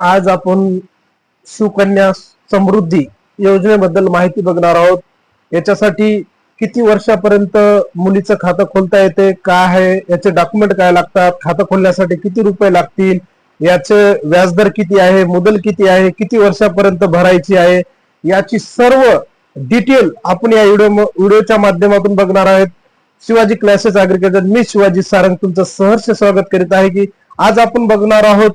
आज आपण सुकन्या समृद्धी योजनेबद्दल माहिती बघणार आहोत. याच्यासाठी किती वर्षापर्यंत मुलीचं खातं खोलता येते काय आहे याचे डॉक्युमेंट काय लागतात खातं खोलण्यासाठी किती रुपये लागतील याचे व्याजदर किती आहे मुदल किती आहे किती वर्षापर्यंत भरायची आहे याची सर्व डिटेल आपण या व्हिडिओ व्हिडिओच्या माध्यमातून बघणार आहेत. शिवाजी क्लासेस अग्रिकल्चर मी शिवाजी सारंग तुमचं सहर्ष स्वागत करीत आहे की आज आपण बघणार आहोत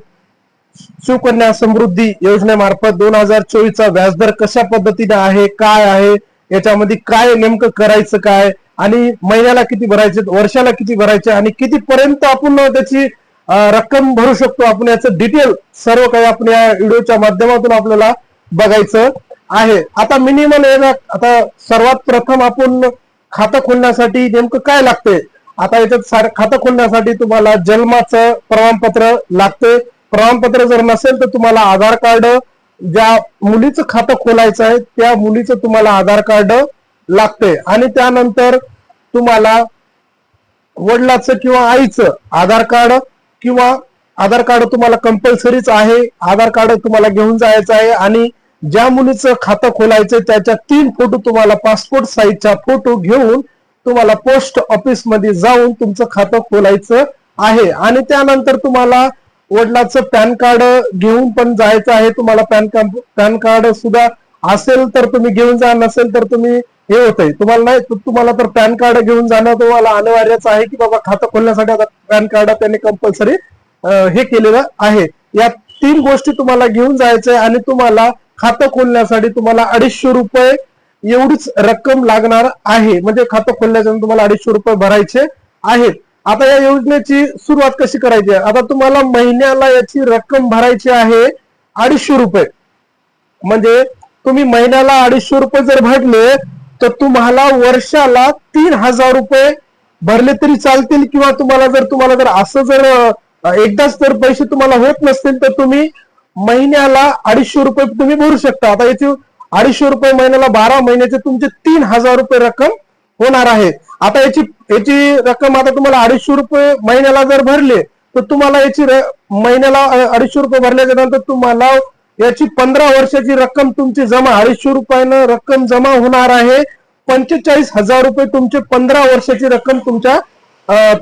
सुकन्या समृद्धी योजनेमार्फत दोन हजार चोवीसचा व्याजदर कशा पद्धतीने आहे काय आहे याच्यामध्ये काय नेमकं करायचं काय आणि महिन्याला किती भरायचे वर्षाला किती भरायचे आणि किती पर्यंत आपण त्याची रक्कम भरू शकतो आपण याचं डिटेल सर्व काही आपण या व्हिडिओच्या माध्यमातून आपल्याला बघायचं आहे. आता मिनिमम आता सर्वात प्रथम आपण खातं खोलण्यासाठी नेमकं काय लागतंय? आता याच्यात खातं खोलण्यासाठी तुम्हाला जन्माचं प्रमाणपत्र लागते प्रमाणपत्र जर नसेल तर तुम्हाला आधार कार्ड ज्या मुलीचं खातं खोलायचं आहे त्या मुलीचं तुम्हाला आधार कार्ड लागते आणि त्यानंतर तुम्हाला वडिलाचं किंवा आईचं आधार कार्ड किंवा आधार कार्ड तुम्हाला कंपल्सरीच आहे आधार कार्ड तुम्हाला घेऊन जायचं आहे आणि ज्या मुलीचं खातं खोलायचं त्याच्या तीन फोटो तुम्हाला पासपोर्ट साईजचा फोटो घेऊन तुम्हाला पोस्ट ऑफिसमध्ये जाऊन तुमचं खातं खोलायचं आहे. आणि त्यानंतर तुम्हाला वडिलाचं पॅन कार्ड घेऊन पण जायचं आहे तुम्हाला पॅन कार्ड पॅन कार्ड सुद्धा असेल तर तुम्ही घेऊन जा नसेल तर तुम्ही हे होतंय. तुम्हाला नाही तुम्हाला तर पॅन कार्ड घेऊन जाणं तुम्हाला अनिवार्यच आहे की बाबा खातं खोलण्यासाठी आता पॅन कार्ड त्यांनी कंपल्सरी हे केलेलं आहे. या तीन गोष्टी तुम्हाला घेऊन जायचं आहे आणि तुम्हाला खातं खोलण्यासाठी तुम्हाला अडीचशे रुपये एवढीच रक्कम लागणार आहे. म्हणजे खातं खोलल्याच्या तुम्हाला अडीचशे रुपये भरायचे आहेत. आता या योजनेची सुरुवात कशी करायची आहे? आता तुम्हाला महिन्याला याची रक्कम भरायची आहे अडीचशे रुपये. म्हणजे तुम्ही महिन्याला अडीचशे रुपये जर भरले तर तुम्हाला वर्षाला तीन हजार रुपये भरले तरी चालतील किंवा तुम्हाला जर तुम्हाला जर असं जर एकदाच जर पैसे तुम्हाला होत नसतील तर तुम्ही महिन्याला अडीचशे रुपये तुम्ही भरू शकता. आता याची अडीचशे रुपये महिन्याला बारा महिन्याचे तुमचे तीन हजार रुपये रक्कम होणार आहे. आता याची याची रक्कम आता तुम्हाला अडीचशे रुपये महिन्याला जर भरले तर तुम्हाला याची महिन्याला अडीचशे रुपये भरल्याच्या नंतर तुम्हाला याची पंधरा वर्षाची रक्कम तुमची जमा अडीचशे रुपयानं रक्कम जमा होणार आहे. पंचेचाळीस हजार रुपये तुमचे पंधरा वर्षाची रक्कम तुमच्या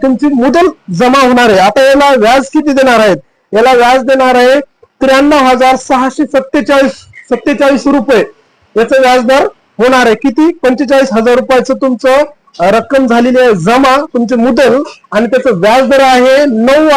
तुमची मुदल जमा होणार आहे. आता याला व्याज किती देणार आहेत? याला व्याज देणार आहे त्र्याण्णव हजार सहाशे सत्तेचाळीस सत्तेचाळीस रुपये. याचा व्याजदर होणार आहे किती? पंचेचाळीस हजार रुपयाचं तुमचं रक्कम झालेली आहे जमा तुमचे मुदल आणि त्याचं व्याजदर आहे नऊ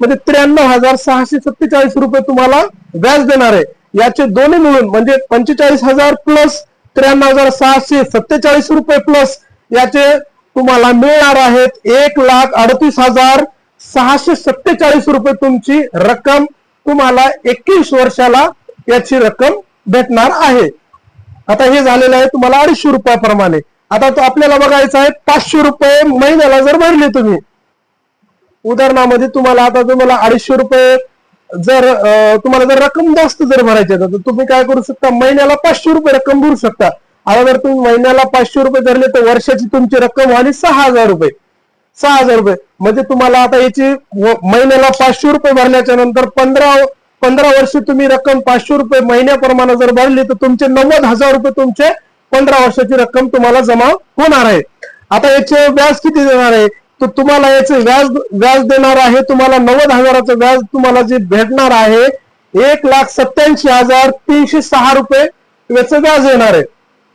म्हणजे त्र्याण्णव हजार सहाशे सत्तेचाळीस रुपये तुम्हाला व्याज देणार आहे. याचे दोन्ही मिळून म्हणजे पंचेचाळीस हजार प्लस त्र्याण्णव हजार सहाशे सत्तेचाळीस रुपये प्लस याचे तुम्हाला मिळणार आहेत एक लाख अडतीस हजार सहाशे सत्तेचाळीस रुपये तुमची रक्कम तुम्हाला एकवीस वर्षाला याची रक्कम भेटणार आहे. आता हे झालेलं आहे तुम्हाला अडीचशे रुपयाप्रमाणे. आता तो आपल्याला बघायचा आहे पाचशे रुपये महिन्याला जर भरले तुम्ही उदाहरणामध्ये तुम्हाला आता तुम्हाला अडीचशे रुपये जर तुम्हाला जर रक्कम जास्त जर भरायची आहे तर तुम्ही काय करू शकता महिन्याला पाचशे रुपये रक्कम भरू शकता. आता जर तुम्ही महिन्याला पाचशे रुपये धरले तर वर्षाची तुमची रक्कम झाली सहा हजार रुपये. सहा हजार रुपये. म्हणजे तुम्हाला आता याची महिन्याला पाचशे रुपये भरल्याच्या नंतर पंधरा पंधरा वर्ष तुम्ही रक्कम पाचशे रुपये महिन्याप्रमाणे जर भरली तर तुमचे नव्वद हजार रुपये तुमचे पंधरा वर्षाची रक्कम तुम्हाला जमा होणार आहे. आता याचे व्याज किती देणार आहे? तर तुम्हाला याचे व्याज व्याज देणार आहे तुम्हाला नव्वद हजाराचं व्याज तुम्हाला जे भेटणार आहे एक लाख सत्याऐंशी हजार तीनशे सहा रुपये याचं व्याज येणार आहे.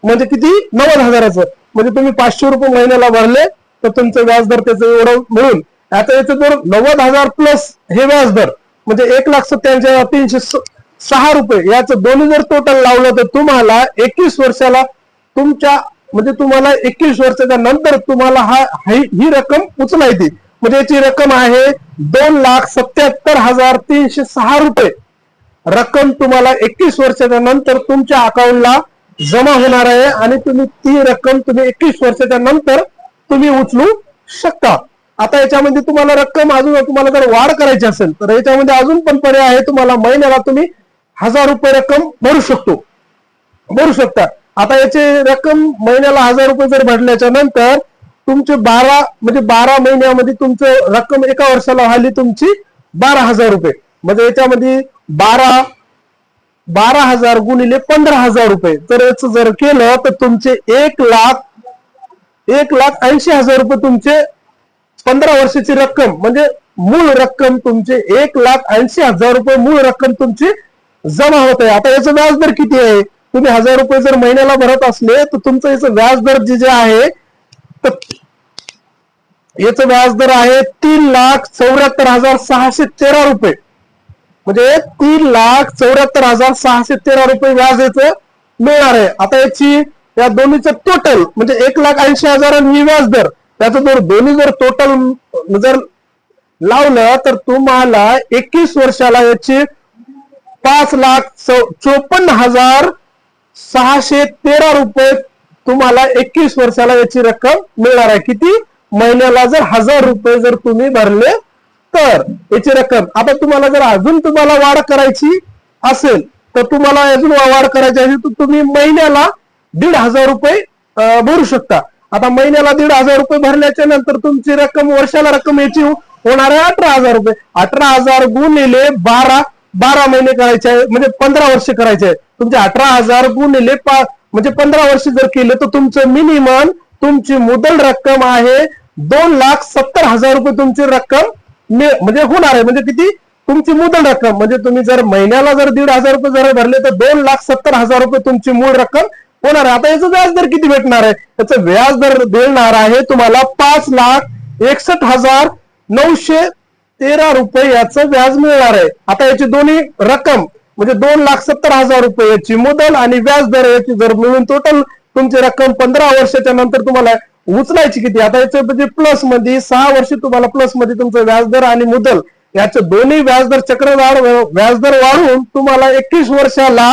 म्हणजे किती? नव्वद हजाराचं. म्हणजे तुम्ही पाचशे रुपये महिन्याला भरले तर तुमचं व्याजदर त्याचं एवढं मिळून. आता याचं दर नव्वद हजार प्लस हे व्याजदर म्हणजे एक लाख सत्याऐंशी हजार तीनशे सहा रुपये. याचं दोन्ही जर टोटल लावलं तर तुम्हाला एकवीस वर्षाला तुमच्या म्हणजे तुम्हाला एकवीस वर्षाच्या नंतर तुम्हाला हा ही रक्कम उचलायची. म्हणजे याची रक्कम आहे दोन लाख सत्याहत्तर हजार तीनशे सहा रुपये. रक्कम तुम्हाला एकवीस वर्षाच्या नंतर तुमच्या अकाउंटला जमा होणार आहे आणि तुम्ही ती रक्कम तुम्ही एकवीस वर्षाच्या नंतर तुम्ही उचलू शकता. आता याच्यामध्ये तुम्हाला रक्कम अजून तुम्हाला जर वाढ करायची असेल तर याच्यामध्ये अजून पण पर्याय आहे. तुम्हाला महिन्याला तुम्ही हजार रुपये रक्कम भरू शकतो. भरू शकता. आता याची रक्कम महिन्याला हजार रुपये जर भरल्याच्या नंतर तुमचे बारा म्हणजे बारा महिन्यामध्ये तुमचं रक्कम एका वर्षाला व्हायली तुमची बारा हजार रुपये. म्हणजे याच्यामध्ये बारा बारा हजार गुणिले पंधरा हजार रुपये. तर याचं जर केलं तर तुमचे एक लाख एक लाख ऐंशी हजार रुपये तुमचे पंधरा वर्षाची रक्कम म्हणजे मूळ रक्कम तुमचे एक लाख ऐंशी हजार रुपये मूळ रक्कम तुमची जमा होत आहे. आता याचं व्याज दर किती आहे? तुम्ही हजार रुपये जर महिन्याला भरत असले तर तुमचं याचं व्याज दर जे जे आहे तर याचं व्याज दर आहे तीन लाख चौऱ्याहत्तर हजार सहाशे तेरा रुपये. म्हणजे तीन लाख चौऱ्याहत्तर हजार सहाशे तेरा रुपये व्याज याचं मिळणार आहे. आता याची या दोन्हीचं टोटल म्हणजे एक लाख ऐंशी हजार आणि व्याज दर. त्याचं जर दोन्ही जर टोटल जर लावलं तर तुम्हाला एकवीस वर्षाला याची पाच लाख चौ- चोपन्न हजार सहाशे तेरा रुपये तुम्हाला एकवीस वर्षाला याची रक्कम मिळणार आहे. किती? महिन्याला जर हजार रुपये जर तुम्ही भरले तर याची रक्कम. आता तुम्हाला जर अजून तुम्हाला वाढ करायची असेल तर तुम्हाला अजून वाढ करायची असेल तर तुम्ही महिन्याला दीड हजार रुपये भरू शकता. आता महिन्याला दीड हजार रुपये भरल्याच्या नंतर तुमची रक्कम वर्षाला रक्कम याची होणार आहे अठरा हजार रुपये. अठरा हजार गुणिले बारा बारा महिने करायचे आहे म्हणजे पंधरा वर्ष करायचे आहे. तुमचे अठरा हजार गुणिले पा म्हणजे पंधरा वर्ष जर केलं तर तुमचं मिनिमम तुमची मुदल रक्कम आहे दोन लाख सत्तर हजार रुपये तुमची रक्कम म्हणजे होणार आहे. म्हणजे किती? तुमची मुदल रक्कम. म्हणजे तुम्ही जर महिन्याला जर दीड हजार रुपये जर भरले तर दोन लाख सत्तर हजार रुपये तुमची मूळ रक्कम होणार आहे. आता याचं व्याज दर किती भेटणार आहे? त्याचं व्याज दर देणार आहे तुम्हाला पाच लाख एकसष्ट हजार नऊशे तेरा रुपये याचं व्याज मिळणार आहे. आता याची दोन्ही रक्कम म्हणजे दोन लाख सत्तर हजार रुपये याची मुदल आणि व्याज दर याची जर मिळून टोटल तुमची रक्कम पंधरा वर्षाच्या नंतर तुम्हाला उचलायची किती? आता याचं म्हणजे प्लसमध्ये म्हणजे सहा वर्ष तुम्हाला प्लसमध्ये तुमचं व्याजदर आणि मुदल याचे दोन्ही व्याजदर चक्रवाढ व्याजदर वाढून तुम्हाला एकवीस वर्षाला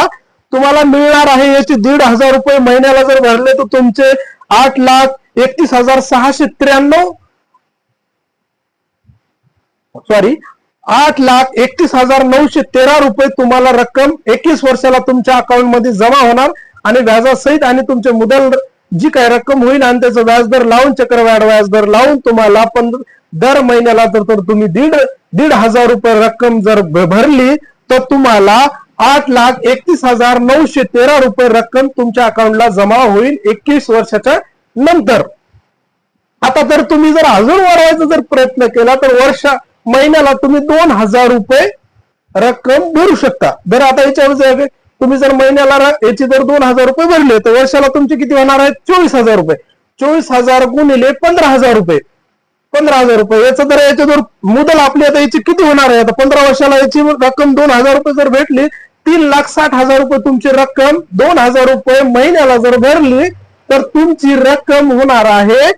तुम्हाला मिळणार आहे याचे दीड हजार रुपये महिन्याला जर भरले तर तुमचे आठ लाख एकतीस हजार सहाशे त्र्याण्णव सॉरी आठ लाख एकतीस हजार नऊशे तेरा रुपये तुम्हाला रक्कम एकवीस वर्षाला तुमच्या अकाउंटमध्ये जमा होणार आणि व्याजासहित आणि तुमचे मुदल जी काही रक्कम होईल आणि त्याचं व्याजदर लावून चक्रवाढ व्याजदर लावून तुम्हाला पण दर महिन्याला तर तुम्ही दीड दीड हजार रुपये रक्कम जर भरली तर तुम्हाला आठ लाख एकतीस हजार नऊशे तेरा रुपये रक्कम तुमच्या अकाउंटला जमा होईल एकवीस वर्षाच्या नंतर. आता तर तुम्ही जर अजून वाढवायचा जर प्रयत्न केला तर वर्षा महिन्याला तुम्ही दोन हजार रुपये रक्कम भरू शकता. जर आता याच्यावर तुम्ही जर महिन्याला याची जर दोन हजार रुपये भरले तर वर्षाला तुमचे किती होणार आहे चोवीस हजार रुपये. चोवीस हजार गुणिले पंधरा हजार रुपये. पंधरा हजार रुपये. याचं जर याच्या जर मुदल आपली आता याची किती होणार आहे? आता पंधरा वर्षाला याची रक्कम दोन हजार रुपये जर भेटली तीन लाख साठ हजार रुपये तुमची रक्कम दोन हजार रुपये महिन्याला जर भरली तर तुमची रक्कम होणार आहे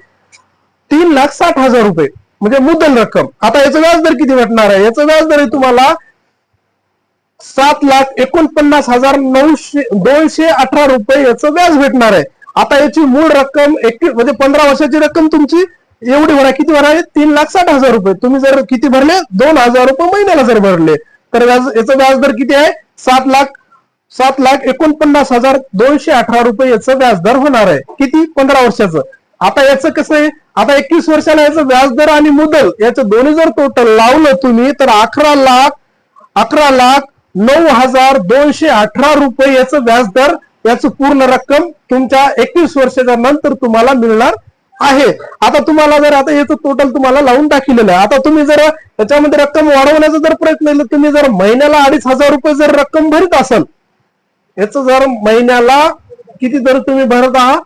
तीन लाख साठ हजार रुपये. म्हणजे मुद्दल रक्कम. आता याचं व्याजदर किती भेटणार आहे? याचं व्याजदर आहे तुम्हाला सात लाख एकोणपन्नास हजार नऊशे दोनशे अठरा रुपये याचं व्याज भेटणार आहे. आता याची मूळ रक्कम एक म्हणजे पंधरा वर्षाची रक्कम तुमची एवढी भरा किती भरा आहे तीन लाख साठ हजार रुपये. तुम्ही जर किती भरले? दोन हजार रुपये महिन्याला जर भरले. तर व्याज याचं व्याजदर किती आहे? सात लाख सात लाख एकोणपन्नास हजार दोनशे अठरा रुपये याचं व्याजदर होणार आहे. किती? पंधरा वर्षाचं. आता याचं कसं आहे? आता एकवीस वर्षाला याचं व्याजदर आणि मुदल याचं दोन्ही जर टोटल लावलं तुम्ही तर अकरा लाख अकरा लाख नऊ हजार दोनशे अठरा रुपये याचं व्याजदर याचं पूर्ण रक्कम तुमच्या एकवीस वर्षाच्या नंतर तुम्हाला मिळणार आहे. आता तुम्हाला जर आता याचं टोटल तुम्हाला लावून टाकलेलं आहे. आता तुम्ही जर त्याच्यामध्ये रक्कम वाढवण्याचा जर प्रयत्न केला तुम्ही जर महिन्याला अडीच हजार रुपये जर रक्कम भरत असाल याचं जर महिन्याला किती जर तुम्ही भरत आहात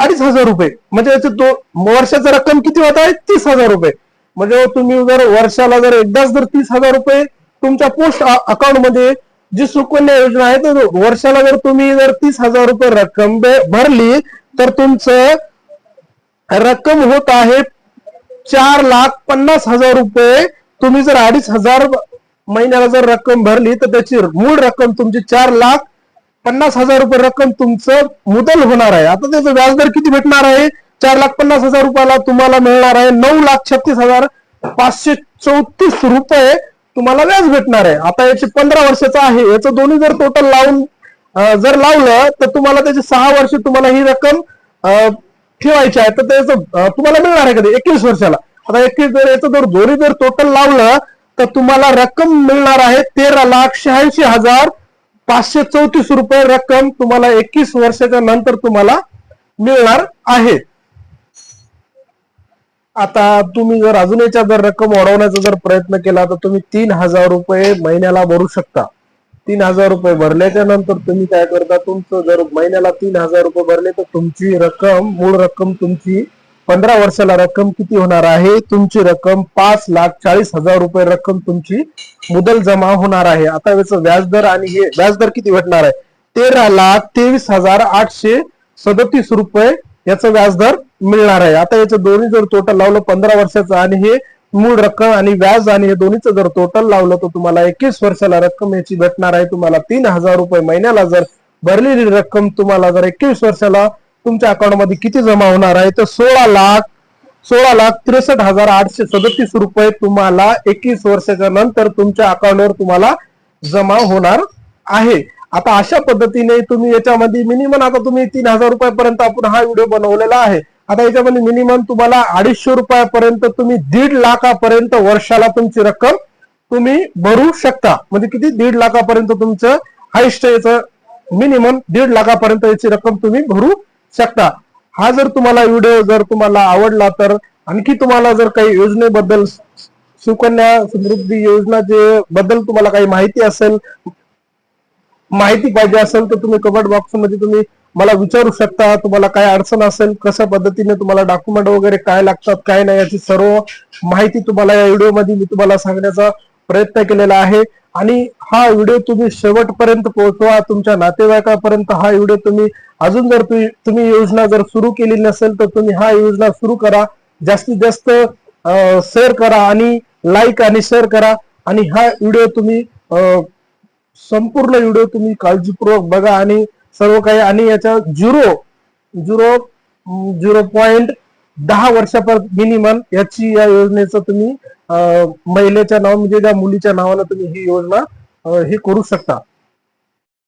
अडीच हजार रुपये. म्हणजे याचे दोन वर्षाचा रक्कम किती होत आहे? तीस हजार रुपये. म्हणजे तुम्ही जर वर्षाला जर एकदाच जर तीस हजार रुपये तुमच्या पोस्ट अकाउंटमध्ये जी सुकन्या योजना आहे तर वर्षाला जर तुम्ही जर तीस हजार रुपये रक्कम भरली तर तुमचं रक्कम होत आहे चार लाख पन्नास हजार रुपये. तुम्ही जर अडीच हजार महिन्याला जर रक्कम भरली तर त्याची मूळ रक्कम तुमची चार लाख पन्नास हजार रुपये रक्कम तुमचं मुदल होणार आहे. आता त्याचं व्याजदर किती भेटणार आहे? चार लाख पन्नास हजार रुपयाला तुम्हाला मिळणार आहे. नऊ लाख छत्तीस हजार पाचशे चौतीस रुपये तुम्हाला व्याज भेटणार आहे. आता याचे पंधरा वर्षाचं आहे. याचं दोन्ही जर टोटल लावून जर लावलं तर तुम्हाला त्याचे सहा वर्ष तुम्हाला ही रक्कम ठेवायची आहे. तर त्याचं तुम्हाला मिळणार आहे कधी? एकवीस वर्षाला. आता एकवीस जर याचं जर दोन्ही जर टोटल लावलं तर तुम्हाला रक्कम मिळणार आहे तेरा लाख शहाऐंशी हजार पाचशे चौतीस रुपये रक्कम तुम्हाला एकवीस वर्षाच्या नंतर तुम्हाला मिळणार आहे. आता तुम्ही जर अजून याच्या जर रक्कम वाढवण्याचा जर प्रयत्न केला तर तुम्ही तीन हजार रुपये महिन्याला भरू शकता. तीन हजार रुपये भरल्याच्या नंतर तुम्ही काय करता तुमचं जर महिन्याला तीन हजार रुपये भरले तर तुमची रक्कम मूळ रक्कम तुमची पंधरा वर्षाला रक्कम किती होणार आहे? तुमची रक्कम पाच लाख चाळीस हजार रुपये रक्कम तुमची मुदल जमा होणार आहे. आता याचं व्याजदर आणि हे व्याजदर किती भेटणार आहे? तेरा लाख तेवीस हजार आठशे सदतीस रुपये याचं व्याजदर मिळणार आहे. आता याचं दोन्ही जर टोटल लावलं पंधरा वर्षाचं आणि हे मूळ रक्कम आणि व्याज आणि हे दोन्हीचं जर टोटल लावलं तर तुम्हाला एकवीस वर्षाला रक्कम याची भेटणार आहे. तुम्हाला तीन हजार रुपये महिन्याला जर भरलेली रक्कम तुम्हाला जर एकवीस वर्षाला तुमच्या अकाउंटमध्ये किती जमा होणार आहे? तर सोळा लाख सोळा लाख त्रेसष्ट हजार आठशे सदतीस रुपये तुम्हाला एकवीस वर्षाच्या नंतर तुमच्या अकाउंटवर तुम्हाला जमा होणार आहे. आता अशा पद्धतीने तुम्ही याच्यामध्ये मिनिमम आता तुम्ही तीन हजार रुपयापर्यंत आपण हा व्हिडिओ बनवलेला आहे. आता याच्यामध्ये मिनिमम तुम्हाला अडीचशे रुपयापर्यंत तुम्ही दीड लाखापर्यंत वर्षाला तुमची रक्कम तुम्ही भरू शकता. म्हणजे किती? दीड लाखापर्यंत तुमचं हायस्ट याचं मिनिमम दीड लाखापर्यंत याची रक्कम तुम्ही भरू शकता. हा जर तुम्हाला व्हिडिओ जर तुम्हाला आवडला तर आणखी तुम्हाला जर काही योजनेबद्दल सुकन्या समृद्धी योजना जे बद्दल तुम्हाला काही माहिती असेल माहिती पाहिजे असेल तर तुम्ही कमेंट बॉक्समध्ये तुम्ही मला विचारू शकता. तुम्हाला काय अडचण असेल कशा पद्धतीने तुम्हाला डॉक्युमेंट वगैरे काय लागतात काय नाही याची सर्व माहिती तुम्हाला या व्हिडिओमध्ये मी तुम्हाला सांगण्याचा प्रयत्न केलेला आहे. आणि हा व्हिडिओ तुम्ही शेवटपर्यंत पोहोचवा. तुमच्या नातेवाईकापर्यंत हा व्हिडिओ तुम्ही अजून जर तुम्ही तुम्ही योजना जर सुरू केली नसेल तर तुम्ही हा योजना सुरू करा. जास्तीत जास्त शेअर करा आणि लाईक आणि शेअर करा. आणि हा व्हिडिओ तुम्ही संपूर्ण व्हिडिओ तुम्ही काळजीपूर्वक बघा. आणि सर्व काही आणि याच्या झिरो झिरो झिरो पॉइंट दहा वर्षापर्यंत मिनिमम याची या योजनेचं तुम्ही महिलेच्या नाव म्हणजे त्या मुलीच्या नावानं तुम्ही ही योजना हे करू शकता.